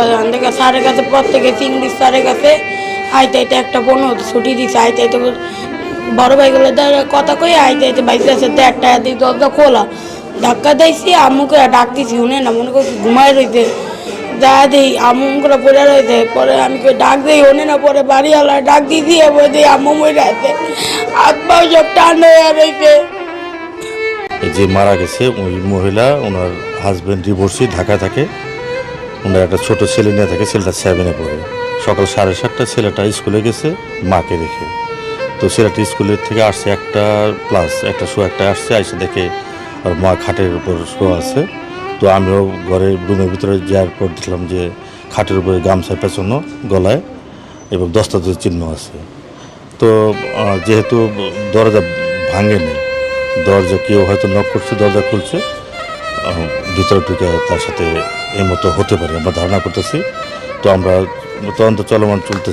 ওখান থেকে স্যারের কাছে প্রত্যেকে ইংলিশ স্যারের কাছে। আইতে আইতে একটা বোনও ছুটি দিছে, আইতে আইতে বড় ভাইগুলো কথা কই? আইতে আইতে তো একটা দরজা খোলা। ধাক্কা দিয়েছি, আম্মুকে ডাক দিছি শুনে না, মনে করছি যা দিই, আম্মু করে পড়ে রয়েছে, পরে আমি ডাক দিই ওনে না, পরে বাড়িওয়ালা ডাক দিয়েছি এবার দিই আম্মু মরে আছে। হাত সব টান রয়েছে যে মারা গেছে ওই মহিলা, ওনার হাজব্যান্ড ডিভোর্সি ঢাকা থাকে। ওনার একটা ছোট ছেলে নিয়ে থাকে, ছেলেটা সেভেনে পড়ে। সকাল সাড়ে সাতটা ছেলেটা স্কুলে গেছে মাকে রেখে তো ছেলেটা স্কুলের থেকে আসছে একটা প্লাস একটা শো একটা আসছে এসে দেখে ওর মা খাটের উপর শো আছে। তো আমিও ঘরের রুমের ভিতরে যাওয়ার পর দেখলাম যে খাটের উপরে গামছা পেছানো গলায় এবং দস্তাদের চিহ্ন আছে। তো যেহেতু দরজা ভাঙেনি, দরজা কেউ হয়তো নক করছে, দরজা খুলছে ভিতরে ঢুকে তার সাথে এই মতো হতে পারে, আমরা ধারণা করতেছি। তো আমরা তদন্ত চলমান চলতেছে।